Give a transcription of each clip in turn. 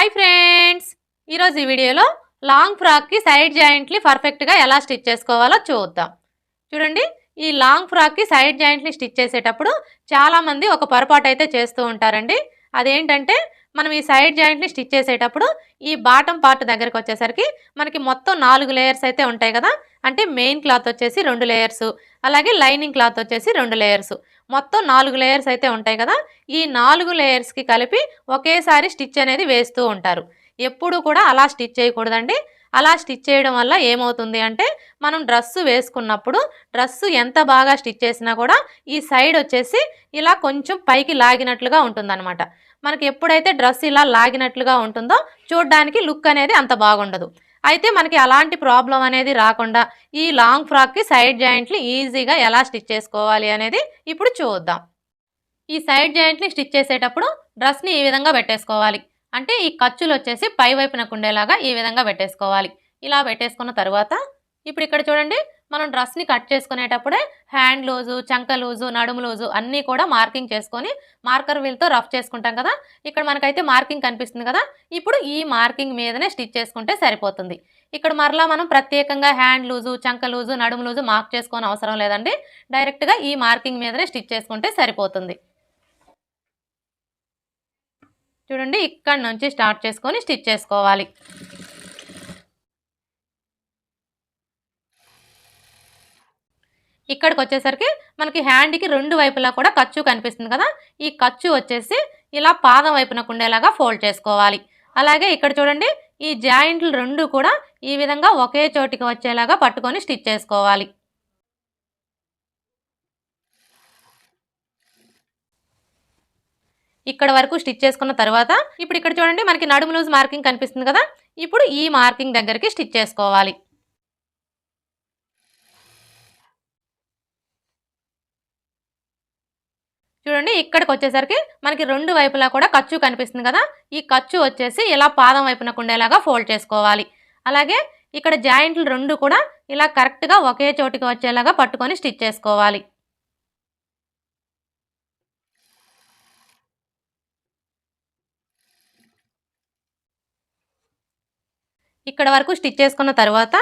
Hi friends ఈరోజు ఈ వీడియోలో లాంగ్ ఫ్రాక్కి సైడ్ జాయింట్ని పర్ఫెక్ట్గా ఎలా స్టిచ్ చేసుకోవాలో చూద్దాం. చూడండి ఈ లాంగ్ ఫ్రాక్కి సైడ్ జాయింట్ని స్టిచ్ చేసేటప్పుడు చాలామంది ఒక పొరపాటు అయితే చేస్తూ ఉంటారండి. అదేంటంటే మనం ఈ సైడ్ జాయింట్ని స్టిచ్ చేసేటప్పుడు ఈ బాటం పార్ట్ దగ్గరకు వచ్చేసరికి మనకి మొత్తం నాలుగు లేయర్స్ అయితే ఉంటాయి కదా. అంటే మెయిన్ క్లాత్ వచ్చేసి రెండు లేయర్స్ అలాగే లైనింగ్ క్లాత్ వచ్చేసి రెండు లేయర్స్ మొత్తం నాలుగు లేయర్స్ అయితే ఉంటాయి కదా? ఈ నాలుగు లేయర్స్కి కలిపి ఒకేసారి స్టిచ్ అనేది వేస్తూ ఉంటారు. ఎప్పుడు కూడా అలా స్టిచ్ చేయకూడదండి. అలా స్టిచ్ చేయడం వల్ల ఏమవుతుంది అంటే మనం డ్రెస్సు వేసుకున్నప్పుడు డ్రెస్సు ఎంత బాగా స్టిచ్ చేసినా కూడా ఈ సైడ్ వచ్చేసి ఇలా కొంచెం పైకి లాగినట్లుగా ఉంటుందన్నమాట. మనకి ఎప్పుడైతే డ్రెస్ ఇలా లాగినట్లుగా ఉంటుందో చూడడానికి లుక్ అనేది అంత బాగుండదు. అయితే మనకి అలాంటి ప్రాబ్లం అనేది రాకుండా ఈ లాంగ్ ఫ్రాక్కి సైడ్ జాయింట్లు ఈజీగా ఎలా స్టిచ్ చేసుకోవాలి అనేది ఇప్పుడు చూద్దాం. ఈ సైడ్ జాయింట్ని స్టిచ్ చేసేటప్పుడు డ్రెస్ని ఈ విధంగా పెట్టేసుకోవాలి. అంటే ఈ ఖర్చులు వచ్చేసి పై వైపునకు ఉండేలాగా ఈ విధంగా పెట్టేసుకోవాలి. ఇలా పెట్టేసుకున్న తర్వాత ఇప్పుడు ఇక్కడ చూడండి మనం డ్రెస్ని కట్ చేసుకునేటప్పుడే హ్యాండ్ లూజు చంక లూజు నడుము లూజు అన్నీ కూడా మార్కింగ్ చేసుకొని మార్కర్ వీల్తో రఫ్ చేసుకుంటాం కదా. ఇక్కడ మనకైతే మార్కింగ్ కనిపిస్తుంది కదా. ఇప్పుడు ఈ మార్కింగ్ మీదనే స్టిచ్ చేసుకుంటే సరిపోతుంది. ఇక్కడ మరలా మనం ప్రత్యేకంగా హ్యాండ్ లూజు చంక లూజు నడుము లూజు మార్క్ చేసుకోని అవసరం లేదండి. డైరెక్ట్గా ఈ మార్కింగ్ మీదనే స్టిచ్ చేసుకుంటే సరిపోతుంది. చూడండి ఇక్కడ నుంచి స్టార్ట్ చేసుకొని స్టిచ్ చేసుకోవాలి. ఇక్కడికి వచ్చేసరికి మనకి హ్యాండ్కి రెండు వైపులా కూడా ఖర్చు కనిపిస్తుంది కదా? ఈ ఖర్చు వచ్చేసి ఇలా పాదం వైపునకు ఉండేలాగా ఫోల్డ్ చేసుకోవాలి. అలాగే ఇక్కడ చూడండి ఈ జాయింట్లు రెండు కూడా ఈ విధంగా ఒకే చోటికి వచ్చేలాగా పట్టుకొని స్టిచ్ చేసుకోవాలి. ఇక్కడ వరకు స్టిచ్ చేసుకున్న తర్వాత ఇప్పుడు ఇక్కడ చూడండి మనకి నడుము లూజ్ మార్కింగ్ కనిపిస్తుంది కదా? ఇప్పుడు ఈ మార్కింగ్ దగ్గరికి స్టిచ్ చేసుకోవాలి. చూడండి ఇక్కడికి వచ్చేసరికి మనకి రెండు వైపులా కూడా ఖర్చు కనిపిస్తుంది కదా. ఈ ఖర్చు వచ్చేసి ఇలా పాదం వైపునకు ఉండేలాగా ఫోల్డ్ చేసుకోవాలి. అలాగే ఇక్కడ జాయింట్లు రెండు కూడా ఇలా కరెక్ట్గా ఒకే చోటికి వచ్చేలాగా పట్టుకొని స్టిచ్ చేసుకోవాలి. ఇక్కడ వరకు స్టిచ్ చేసుకున్న తర్వాత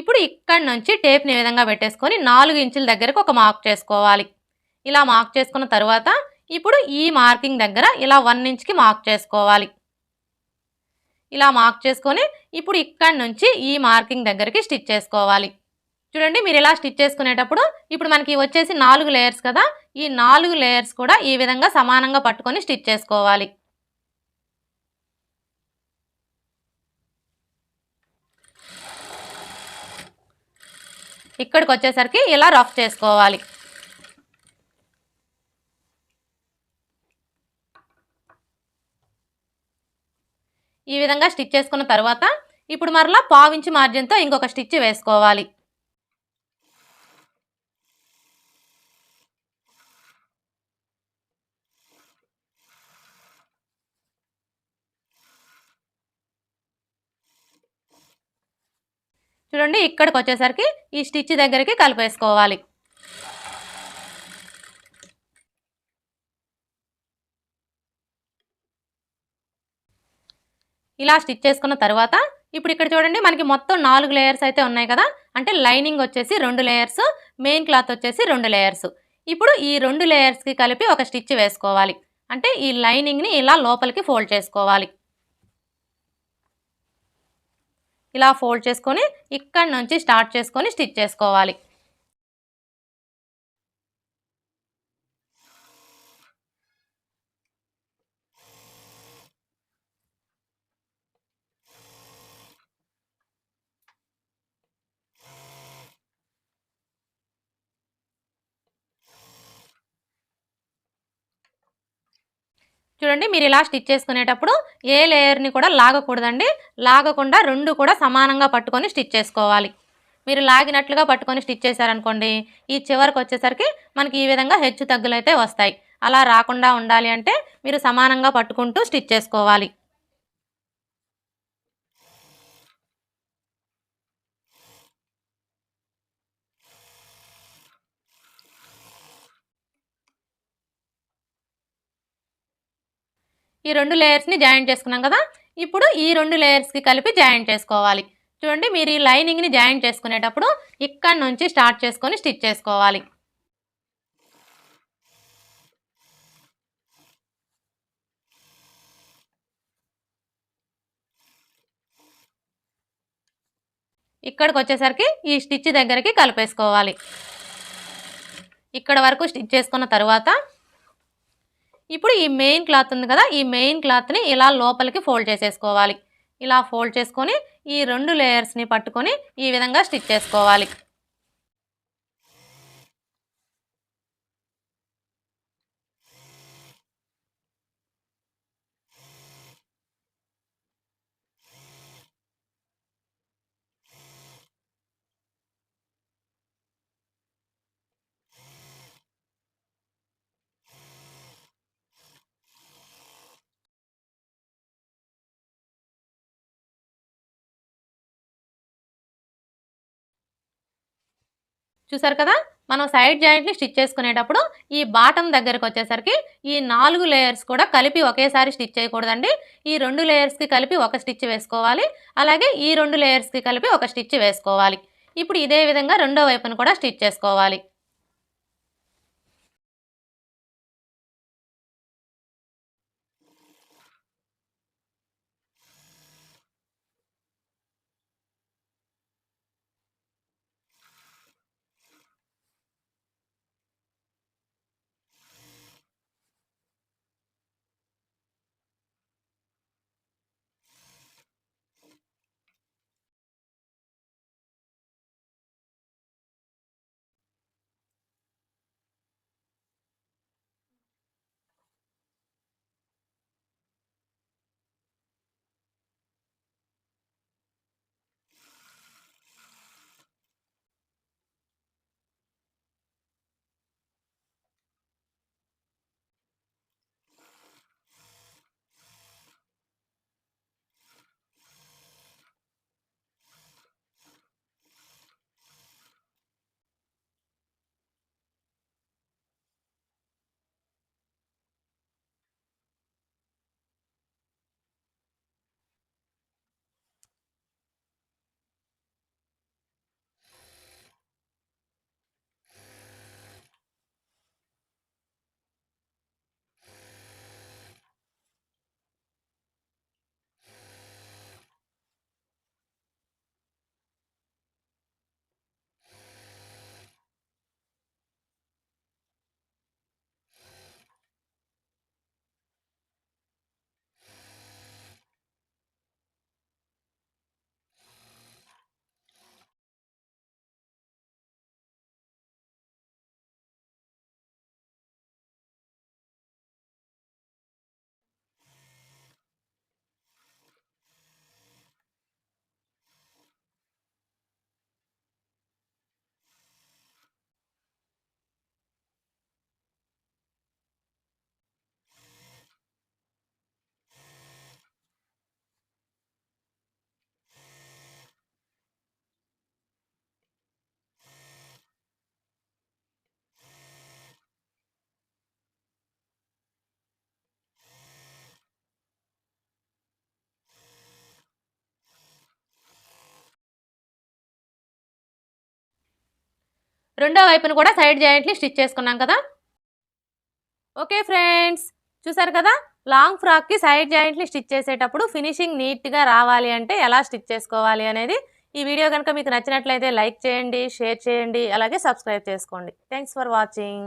ఇప్పుడు ఇక్కడ నుంచి టేప్ని ఈ విధంగా పెట్టేసుకొని నాలుగు ఇంచుల దగ్గరకు ఒక మార్క్ చేసుకోవాలి. ఇలా మార్క్ చేసుకున్న తర్వాత ఇప్పుడు ఈ మార్కింగ్ దగ్గర ఇలా వన్ ఇంచ్కి మార్క్ చేసుకోవాలి. ఇలా మార్క్ చేసుకొని ఇప్పుడు ఇక్కడ నుంచి ఈ మార్కింగ్ దగ్గరికి స్టిచ్ చేసుకోవాలి. చూడండి మీరు ఇలా స్టిచ్ చేసుకునేటప్పుడు ఇప్పుడు మనకి వచ్చేసి నాలుగు లేయర్స్ కదా ఈ నాలుగు లేయర్స్ కూడా ఈ విధంగా సమానంగా పట్టుకొని స్టిచ్ చేసుకోవాలి. ఇక్కడికి వచ్చేసరికి ఇలా రఫ్ చేసుకోవాలి. ఈ విధంగా స్టిచ్ చేసుకున్న తర్వాత ఇప్పుడు మరలా పావించి మార్జిన్తో ఇంకొక స్టిచ్ వేసుకోవాలి. చూడండి ఇక్కడికి వచ్చేసరికి ఈ స్టిచ్ దగ్గరికి కలిపేసుకోవాలి. ఇలా స్టిచ్ చేసుకున్న తర్వాత ఇప్పుడు ఇక్కడ చూడండి మనకి మొత్తం నాలుగు లేయర్స్ అయితే ఉన్నాయి కదా. అంటే లైనింగ్ వచ్చేసి రెండు లేయర్స్ మెయిన్ క్లాత్ వచ్చేసి రెండు లేయర్స్ ఇప్పుడు ఈ రెండు లేయర్స్కి కలిపి ఒక స్టిచ్ వేసుకోవాలి. అంటే ఈ లైనింగ్ని ఇలా లోపలికి ఫోల్డ్ చేసుకోవాలి. ఇలా ఫోల్డ్ చేసుకొని ఇక్కడ నుంచి స్టార్ట్ చేసుకొని స్టిచ్ చేసుకోవాలి. చూడండి మీరు ఇలా స్టిచ్ చేసుకునేటప్పుడు ఏ లేయర్ని కూడా లాగకూడదండి. లాగకుండా రెండు కూడా సమానంగా పట్టుకొని స్టిచ్ చేసుకోవాలి. మీరు లాగినట్లుగా పట్టుకొని స్టిచ్ చేశారనుకోండి ఈ చివరికి వచ్చేసరికి మనకి ఈ విధంగా హెచ్చు తగ్గులైతే వస్తాయి. అలా రాకుండా ఉండాలి అంటే మీరు సమానంగా పట్టుకుంటూ స్టిచ్ చేసుకోవాలి. ఈ రెండు లేయర్స్ని జాయిన్ చేసుకున్నాం కదా? ఇప్పుడు ఈ రెండు లేయర్స్కి కలిపి జాయిన్ చేసుకోవాలి. చూడండి మీరు ఈ లైనింగ్ని జాయిన్ చేసుకునేటప్పుడు ఇక్కడ నుంచి స్టార్ట్ చేసుకొని స్టిచ్ చేసుకోవాలి. ఇక్కడికి వచ్చేసరికి ఈ స్టిచ్ దగ్గరికి కలిపేసుకోవాలి. ఇక్కడ వరకు స్టిచ్ చేసుకున్న తర్వాత ఇప్పుడు ఈ మెయిన్ క్లాత్ ఉంది కదా ఈ మెయిన్ క్లాత్ని ఇలా లోపలికి ఫోల్డ్ చేసేసుకోవాలి. ఇలా ఫోల్డ్ చేసుకొని ఈ రెండు లేయర్స్ని పట్టుకొని ఈ విధంగా స్టిచ్ చేసుకోవాలి. చూసారు కదా? మనం సైడ్ జాయింట్ని స్టిచ్ చేసుకునేటప్పుడు ఈ బాటమ్ దగ్గరకు వచ్చేసరికి ఈ నాలుగు లేయర్స్ కూడా కలిపి ఒకేసారి స్టిచ్ చేయకూడదండి. ఈ రెండు లేయర్స్కి కలిపి ఒక స్టిచ్ వేసుకోవాలి. అలాగే ఈ రెండు లేయర్స్కి కలిపి ఒక స్టిచ్ వేసుకోవాలి. ఇప్పుడు ఇదే విధంగా రెండో వైపును కూడా స్టిచ్ చేసుకోవాలి. రెండో వైపును కూడా సైడ్ జాయింట్లు స్టిచ్ చేసుకున్నాం కదా? ఓకే ఫ్రెండ్స్ చూసారు కదా? లాంగ్ ఫ్రాక్కి సైడ్ జాయింట్ని స్టిచ్ చేసేటప్పుడు ఫినిషింగ్ నీట్గా రావాలి అంటే ఎలా స్టిచ్ చేసుకోవాలి అనేది ఈ వీడియో కనుక మీకు నచ్చినట్లయితే లైక్ చేయండి షేర్ చేయండి అలాగే సబ్స్క్రైబ్ చేసుకోండి. Thanks for watching.